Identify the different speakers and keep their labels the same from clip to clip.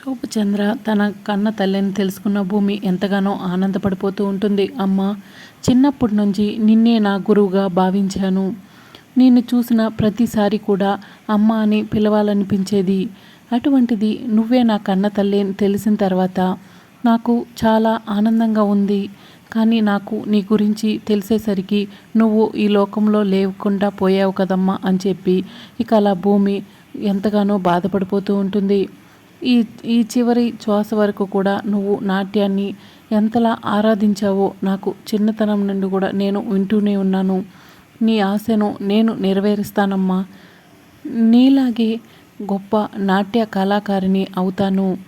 Speaker 1: శోభచంద్ర తన కన్న తల్లిని తెలుసుకున్న భూమి ఎంతగానో ఆనందపడిపోతూ ఉంటుంది. అమ్మ చిన్నప్పటి నుంచి నిన్నే నా గురువుగా భావించాను. నిన్ను చూసిన ప్రతిసారి కూడా అమ్మ అని పిలవాలనిపించేది. అటువంటిది నువ్వే నా కన్న తల్లి అని తెలిసిన తర్వాత నాకు చాలా ఆనందంగా ఉంది. కానీ నాకు నీ గురించి తెలిసేసరికి నువ్వు ఈ లోకంలో లేకుండా పోయావు కదమ్మా అని చెప్పి ఇక అలా భూమి ఎంతగానో బాధపడిపోతూ ఉంటుంది. ఈ ఈ చివరి శ్వాస వరకు కూడా నువ్వు నాట్యాన్ని ఎంతలా ఆరాధించావో నాకు చిన్నతనం నుండి కూడా నేను వింటూనే ఉన్నాను. నీ ఆశను నేను నెరవేరుస్తానమ్మా. నీలాగే గొప్ప నాట్య కళాకారిణి అవుతాను.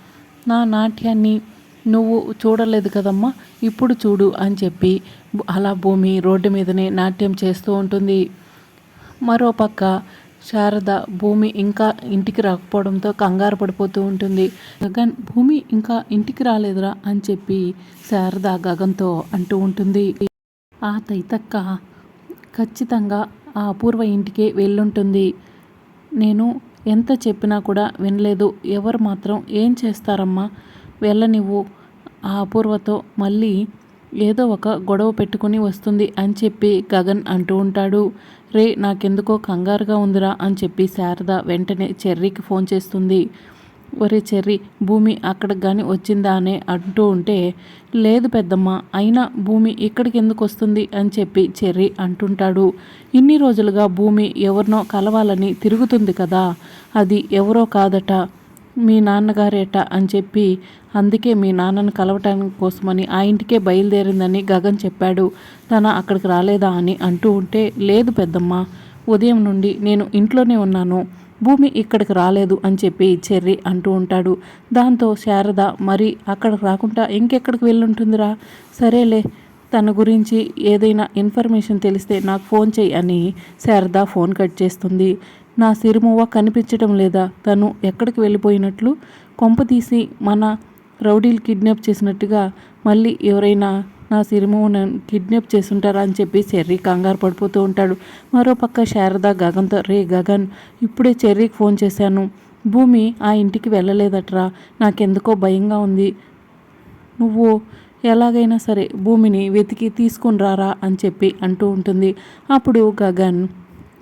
Speaker 1: నా నాట్యాన్ని నువ్వు చూడలేదు కదమ్మా ఇప్పుడు చూడు అని చెప్పి అలా భూమి రోడ్డు మీదనే నాట్యం చేస్తూ ఉంటుంది. మరోపక్క శారద భూమి ఇంకా ఇంటికి రాకపోవడంతో కంగారు పడిపోతూ ఉంటుంది. గగన్ భూమి ఇంకా ఇంటికి రాలేదురా అని చెప్పి శారద గగన్తో అంటూ ఉంటుంది. ఆ తైతక్క ఖచ్చితంగా ఆ అపూర్వ ఇంటికే వెళ్ళుంటుంది. నేను ఎంత చెప్పినా కూడా వినలేదు. ఎవరు మాత్రం ఏం చేస్తారమ్మా? వెళ్ళనివ్వు. ఆ అపూర్వతో మళ్ళీ ఏదో ఒక గొడవ పెట్టుకుని వస్తుంది అని చెప్పి గగన్ అంటూ ఉంటాడు. రే నాకెందుకో కంగారుగా ఉందిరా అని చెప్పి శారద వెంటనే చెర్రీకి ఫోన్ చేస్తుంది. ఒరే చెర్రీ భూమి అక్కడికి కానీ వచ్చిందా అని అంటూ ఉంటే లేదు పెద్దమ్మ అయినా భూమి ఇక్కడికి ఎందుకు వస్తుంది అని చెప్పి చెర్రీ అంటుంటాడు. ఇన్ని రోజులుగా భూమి ఎవరినో కలవాలని తిరుగుతుంది కదా అది ఎవరో కాదట. మీ నాన్నగారేట అని చెప్పి అందుకే మీ నాన్నను కలవటానికి కోసమని ఆ ఇంటికే బయలుదేరిందని గగన్ చెప్పాడు. తన అక్కడికి రాలేదా అని అంటూ ఉంటే లేదు పెద్దమ్మ ఉదయం నుండి నేను ఇంట్లోనే ఉన్నాను. భూమి ఇక్కడికి రాలేదు అని చెప్పి చెర్రి అంటూ ఉంటాడు. దాంతో శారద మరి అక్కడికి రాకుండా ఇంకెక్కడికి వెళ్ళుంటుందిరా? సరేలే తన గురించి ఏదైనా ఇన్ఫర్మేషన్ తెలిస్తే నాకు ఫోన్ చెయ్యి అని శారద ఫోన్ కట్ చేస్తుంది. నా సిరుమువ్వ కనిపించటం లేదా తను ఎక్కడికి వెళ్ళిపోయినట్లు కొంప తీసి మన రౌడీలు కిడ్నాప్ చేసినట్టుగా మళ్ళీ ఎవరైనా నా సిరిమోహన్ కిడ్నాప్ చేస్తుంటారా అని చెప్పి చెర్రీ కంగారు పడిపోతూ ఉంటాడు. మరోపక్క శారద గగన్తో రే గగన్ ఇప్పుడే చెర్రీకి ఫోన్ చేశాను. భూమి ఆ ఇంటికి వెళ్ళలేదట్రా. నాకెందుకో భయంగా ఉంది. నువ్వు ఎలాగైనా సరే భూమిని వెతికి తీసుకుని రారా అని చెప్పి అంటూ ఉంటుంది. అప్పుడు గగన్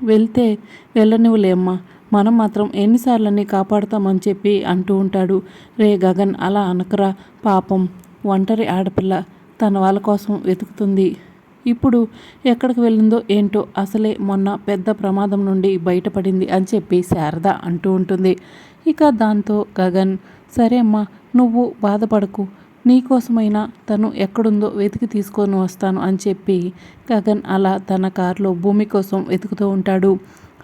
Speaker 1: వెళ్తే వెళ్ళనివ్వలేమ్మా. మనం మాత్రం ఎన్నిసార్లని కాపాడుతామని చెప్పి అంటూ ఉంటాడు. రే గగన్ అలా అనకరా పాపం. ఒంటరి ఆడపిల్ల తన వాళ్ళ కోసం వెతుకుతుంది. ఇప్పుడు ఎక్కడికి వెళ్ళిందో ఏంటో అసలే మొన్న పెద్ద ప్రమాదం నుండి బయటపడింది అని చెప్పి శారద అంటూ ఉంటుంది. ఇక దాంతో గగన్ సరే అమ్మా నువ్వు బాధపడకు. నీకోసమైనా తను ఎక్కడుందో వెతికి తీసుకొని వస్తాను అని చెప్పి గగన్ అలా తన కారులో భూమి కోసం వెతుకుతూ ఉంటాడు.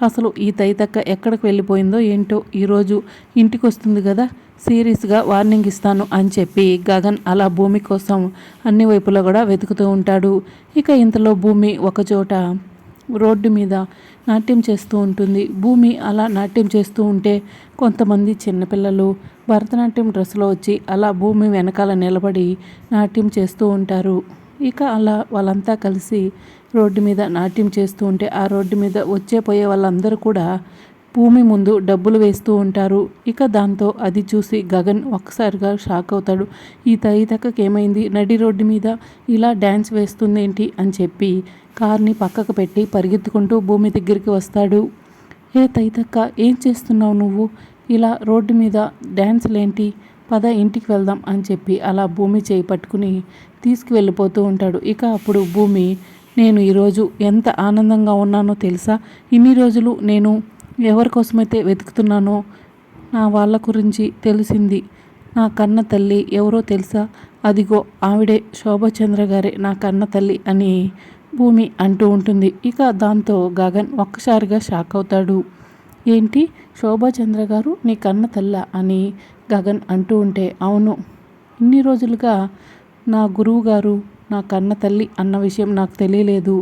Speaker 1: అసలు ఈ తైతక్క ఎక్కడికి వెళ్ళిపోయిందో ఏంటో ఈరోజు ఇంటికి వస్తుంది కదా సీరియస్గా వార్నింగ్ ఇస్తాను అని చెప్పి గగన్ అలా భూమి కోసం అన్ని వైపులా కూడా వెతుకుతూ ఉంటాడు. ఇక ఇంతలో భూమి ఒకచోట రోడ్డు మీద నాట్యం చేస్తూ ఉంటుంది. భూమి అలా నాట్యం చేస్తూ ఉంటే కొంతమంది చిన్నపిల్లలు భరతనాట్యం డ్రెస్లో వచ్చి అలా భూమి వెనకాల నిలబడి నాట్యం చేస్తూ ఉంటారు. ఇక అలా వాళ్ళంతా కలిసి రోడ్డు మీద నాట్యం చేస్తూ ఉంటే ఆ రోడ్డు మీద వచ్చే పోయే వాళ్ళందరూ కూడా భూమి ముందు డబ్బులు వేస్తూ ఉంటారు. ఇక దాంతో అది చూసి గగన్ ఒక్కసారిగా షాక్ అవుతాడు. ఈ తైతక్కకి ఏమైంది నడి రోడ్డు మీద ఇలా డ్యాన్స్ వేస్తుంది ఏంటి అని చెప్పి కార్ని పక్కకు పెట్టి పరిగెత్తుకుంటూ భూమి దగ్గరికి వస్తాడు. ఏ తైతక్క ఏం చేస్తున్నావు నువ్వు? ఇలా రోడ్డు మీద డ్యాన్స్లేంటి పద ఇంటికి వెళ్దాం అని చెప్పి అలా భూమి చేయి పట్టుకుని తీసుకువెళ్ళిపోతూ ఉంటాడు. ఇక అప్పుడు భూమి నేను ఈరోజు ఎంత ఆనందంగా ఉన్నానో తెలుసా? ఇన్ని రోజులు నేను ఎవరి కోసమైతే వెతుకుతున్నానో నా వాళ్ళ గురించి తెలిసింది. నా కన్న తల్లి ఎవరో తెలుసా? అదిగో ఆవిడే శోభచంద్ర గారే నా కన్న తల్లి అని భూమి అంటూ ఉంటుంది. ఇక దాంతో గగన్ ఒక్కసారిగా షాక్ అవుతాడు. ఏంటి? శోభాచంద్ర గారు నీ కన్న తల్ల అని గగన్ అంటూ ఉంటే అవును. ఇన్ని రోజులుగా నా గురువు గారు నా కన్న తల్లి అన్న విషయం నాకు తెలియలేదు.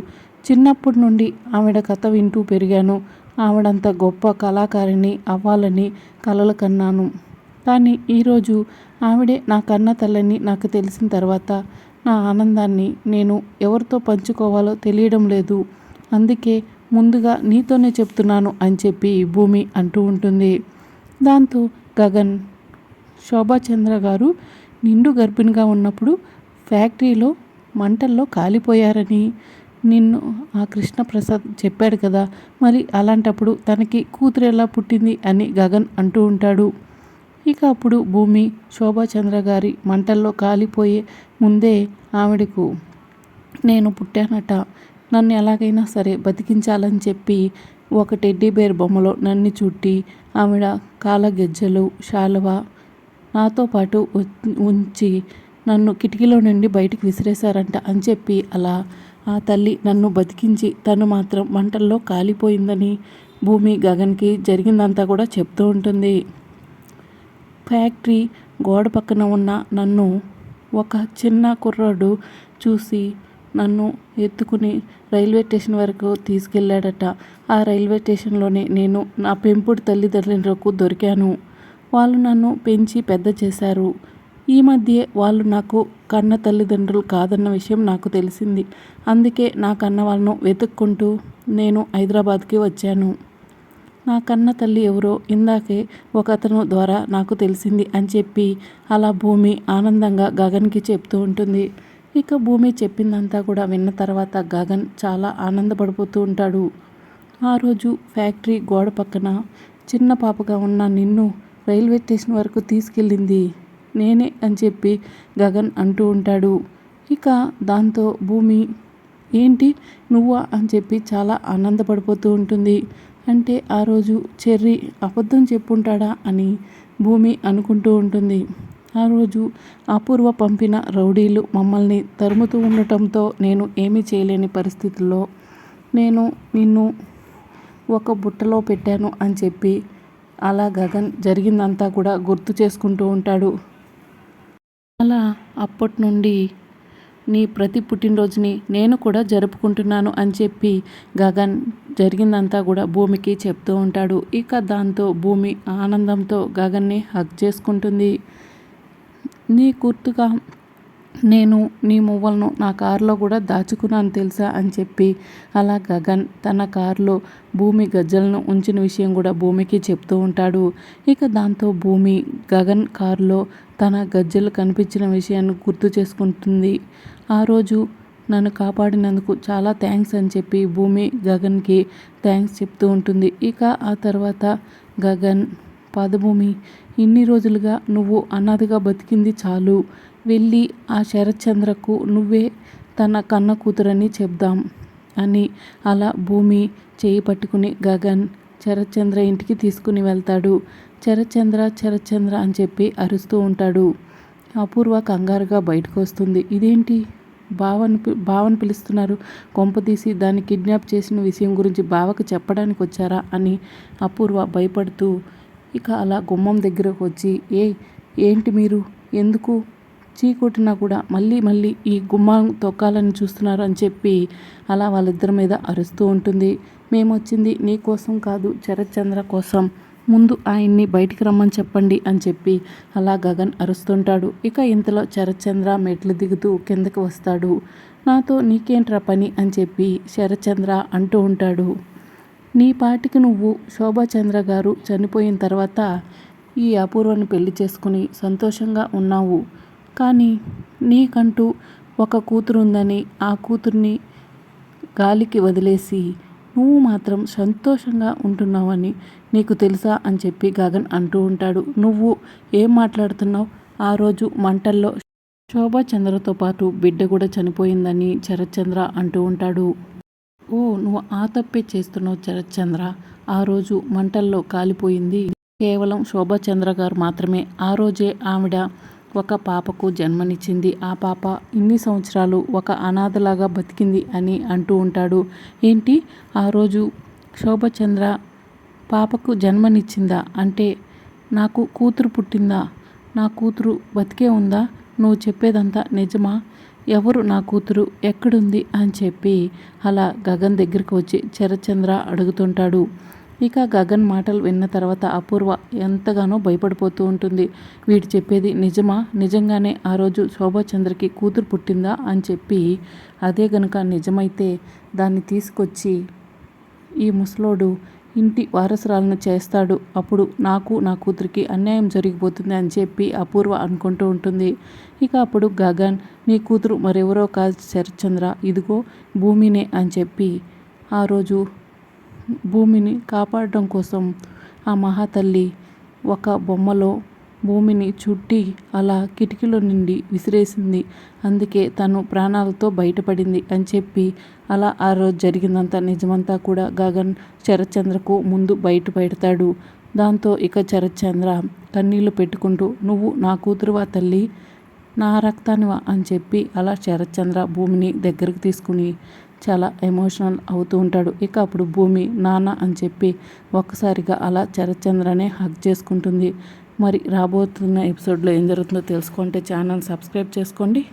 Speaker 1: చిన్నప్పటి నుండి ఆవిడ కథ వింటూ పెరిగాను. ఆవిడంత గొప్ప కళాకారిణి అవ్వాలని కలలు కన్నాను. కానీ ఈరోజు ఆవిడే నా కన్న తల్లని నాకు తెలిసిన తర్వాత నా ఆనందాన్ని నేను ఎవరితో పంచుకోవాలో తెలియడం లేదు. అందుకే ముందుగా నీతోనే చెప్తున్నాను అని చెప్పి భూమి అంటూ ఉంటుంది. దాంతో గగన్ శోభాచంద్ర గారు నిండు గర్భిణిగా ఉన్నప్పుడు ఫ్యాక్టరీలో మంటల్లో కాలిపోయారని నిన్ను ఆ కృష్ణప్రసాద్ చెప్పాడు కదా. మరి అలాంటప్పుడు తనకి కూతురు ఎలా పుట్టింది అని గగన్ అంటూ ఉంటాడు. ఇక అప్పుడు భూమి శోభాచంద్ర గారి మంటల్లో కాలిపోయే ముందే ఆవిడకు నేను పుట్టానట. నన్ను ఎలాగైనా సరే బతికించాలని చెప్పి ఒక టెడ్డీ బేర్ బొమ్మలో నన్ను చుట్టి ఆవిడ కాలగెజ్జలు శాలువ నాతో పాటు ఉంచి నన్ను కిటికీలో నుండి బయటికి విసిరేశారంట అని చెప్పి అలా ఆ తల్లి నన్ను బతికించి తను మాత్రం మంటల్లో కాలిపోయిందని భూమి గగన్కి జరిగిందంతా కూడా చెప్తూ ఉంటుంది. ఫ్యాక్టరీ గోడ పక్కన ఉన్న నన్ను ఒక చిన్న కుర్రాడు చూసి నన్ను ఎత్తుకుని రైల్వే స్టేషన్ వరకు తీసుకెళ్ళాడట. ఆ రైల్వే స్టేషన్లోనే నేను నా పెంపుడు తల్లిదండ్రులకు దొరికాను. వాళ్ళు నన్ను పెంచి పెద్ద చేశారు. ఈ మధ్య వాళ్ళు నాకు కన్న తల్లిదండ్రులు కాదన్న విషయం నాకు తెలిసింది. అందుకే నా కన్న వాళ్ళను వెతుక్కుంటూ నేను హైదరాబాద్కి వచ్చాను. నా కన్న తల్లి ఎవరో ఇందాకే ఒక అతను ద్వారా నాకు తెలిసింది అని చెప్పి అలా భూమి ఆనందంగా గగన్కి చెప్తూ ఉంటుంది. ఇక భూమి చెప్పిందంతా కూడా విన్న తర్వాత గగన్ చాలా ఆనందపడిపోతూ ఉంటాడు. ఆ రోజు ఫ్యాక్టరీ గోడ పక్కన చిన్న పాపగా ఉన్న నిన్ను రైల్వే స్టేషన్ వరకు తీసుకెళ్ళింది. నేనే అని చెప్పి గగన్ అంటూ ఉంటాడు. ఇక దాంతో భూమి ఏంటి నువ్వా? అని చెప్పి చాలా ఆనందపడిపోతూ ఉంటుంది. అంటే ఆ రోజు చెర్రీ అబద్ధం చెప్పుంటాడా అని భూమి అనుకుంటూ ఉంటుంది. ఆ రోజు అపూర్వ పంపిన రౌడీలు మమ్మల్ని తరుముతూ ఉండటంతో నేను ఏమీ చేయలేని పరిస్థితుల్లో నేను నిన్ను ఒక బుట్టలో పెట్టాను అని చెప్పి అలా గగన్ జరిగిందంతా కూడా గుర్తు చేసుకుంటూ ఉంటాడు. అలా అప్పటి నుండి నీ ప్రతి పుట్టినరోజుని నేను కూడా జరుపుకుంటున్నాను అని చెప్పి గగన్ జరిగిందంతా కూడా భూమికి చెప్తూ ఉంటాడు. ఇక దాంతో భూమి ఆనందంతో గగన్ని హగ్ చేసుకుంటుంది. నీ గుర్తుగా నేను నీ మువ్వలను నా కారులో కూడా దాచుకున్నాను తెలుసా అని చెప్పి అలా గగన్ తన కారులో భూమి గజ్జలను ఉంచిన విషయం కూడా భూమికి చెప్తూ ఉంటాడు. ఇక దాంతో భూమి గగన్ కారులో తన గజ్జలు కనిపించిన విషయాన్ని గుర్తు చేసుకుంటుంది. ఆ రోజు నన్ను కాపాడినందుకు చాలా థ్యాంక్స్ అని చెప్పి భూమి గగన్కి థ్యాంక్స్ చెప్తూ ఉంటుంది. ఇక ఆ తర్వాత గగన్ పాదభూమి. ఇన్ని రోజులుగా నువ్వు అనాథగా బతికింది చాలు. వెళ్ళి ఆ శరత్చంద్రకు నువ్వే తన కన్న కూతురని చెప్దాం అని అలా భూమి చేయి పట్టుకుని గగన్ శరత్చంద్ర ఇంటికి తీసుకుని వెళ్తాడు. శరత్చంద్ర శరత్చంద్ర అని చెప్పి అరుస్తూ ఉంటాడు. అపూర్వ కంగారుగా బయటకు వస్తుంది. ఇదేంటి? బావని బావను బావని పిలుస్తున్నారు. కొంపదీసి దాన్ని కిడ్నాప్ చేసిన విషయం గురించి బావకు చెప్పడానికి వచ్చారా అని అపూర్వ భయపడుతూ ఇక అలా గుమ్మం దగ్గరకు వచ్చి ఏ ఏంటి మీరు? ఎందుకు? చీకొట్టినా కూడా మళ్ళీ మళ్ళీ ఈ గుమ్మం తొక్కాలని చూస్తున్నారు అని చెప్పి అలా వాళ్ళిద్దరి మీద అరుస్తూ ఉంటుంది. మేము వచ్చింది నీ కోసం కాదు శరత్చంద్ర కోసం. ముందు ఆయన్ని బయటికి రమ్మని చెప్పండి అని చెప్పి అలా గగన్ అరుస్తుంటాడు. ఇక ఇంతలో శరత్చంద్ర మెట్లు దిగుతూ కిందకి వస్తాడు. నాతో నీకేంట్రా పని? అని చెప్పి శరత్చంద్ర అంటూ ఉంటాడు. నీ పాటికి నువ్వు శోభాచంద్ర గారు చనిపోయిన తర్వాత ఈ అపూర్వని పెళ్ళి చేసుకుని సంతోషంగా ఉన్నావు. కానీ నీకంటూ ఒక కూతురు ఉందని ఆ కూతుర్ని గాలికి వదిలేసి నువ్వు మాత్రం సంతోషంగా ఉంటున్నావని నీకు తెలుసా అని చెప్పి గగన్ అంటూ ఉంటాడు. నువ్వు ఏం మాట్లాడుతున్నావు? ఆ రోజు మంటల్లో శోభాచంద్రతో పాటు బిడ్డ కూడా చనిపోయిందని శరత్చంద్ర అంటూ ఉంటాడు. ఓ నువ్వు ఆ తప్పే చేస్తున్నావు శరత్చంద్ర ఆ రోజు మంటల్లో కాలిపోయింది. కేవలం శోభాచంద్ర గారు మాత్రమే. ఆ రోజే ఆవిడ ఒక పాపకు జన్మనిచ్చింది. ఆ పాప ఇన్ని సంవత్సరాలు ఒక అనాథలాగా బతికింది అని అంటూ ఉంటాడు. ఏంటి? ఆ రోజు శోభచంద్ర పాపకు జన్మనిచ్చిందా? అంటే నాకు కూతురు పుట్టిందా? నా కూతురు బతికే ఉందా? నువ్వు చెప్పేదంతా నిజమా? ఎవరు నా కూతురు ఎక్కడుంది అని చెప్పి అలా గగన్ దగ్గరికి వచ్చి చరచంద్ర అడుగుతుంటాడు. ఇక గగన్ మాటలు విన్న తర్వాత అపూర్వ ఎంతగానో భయపడిపోతూ ఉంటుంది. వీడు చెప్పేది నిజమా? నిజంగానే ఆ రోజు శోభాచంద్రకి కూతురు పుట్టిందా అని చెప్పి అదే గనుక నిజమైతే దాన్ని తీసుకొచ్చి ఈ ముసలోడు ఇంటి వారసురాలను చేస్తాడు. అప్పుడు నాకు నా కూతురికి అన్యాయం జరిగిపోతుంది అని చెప్పి అపూర్వ అనుకుంటూ ఉంటుంది. ఇక అప్పుడు గగన్ నీ కూతురు మరెవరో కాదు శరత్చంద్ర. ఇదిగో భూమినే అని చెప్పి ఆ రోజు భూమిని కాపాడడం కోసం ఆ మహాతల్లి ఒక బొమ్మలో భూమిని చుట్టి అలా కిటికీలో నుండి విసిరేసింది. అందుకే తను ప్రాణాలతో బయటపడింది అని చెప్పి అలా ఆ రోజు జరిగిందంతా నిజమంతా కూడా గగన్ శరత్చంద్రకు ముందు బయట పెడతాడు. దాంతో ఇక శరత్చంద్ర కన్నీళ్ళు పెట్టుకుంటూ నువ్వు నా కూతురువా తల్లి? నా రక్తానివా? అని చెప్పి అలా శరత్చంద్ర భూమిని దగ్గరకు తీసుకుని చాలా ఎమోషనల్ అవుతూ ఉంటాడు. ఇక అప్పుడు భూమి నాన్న అని చెప్పి ఒక్కసారిగా అలా శరత్చంద్రనే హక్ చేసుకుంటుంది. మరి రాబోతున్న ఎపిసోడ్లో ఏం జరుగుతుందో తెలుసుకుంటే ఛానల్ సబ్స్క్రైబ్ చేసుకోండి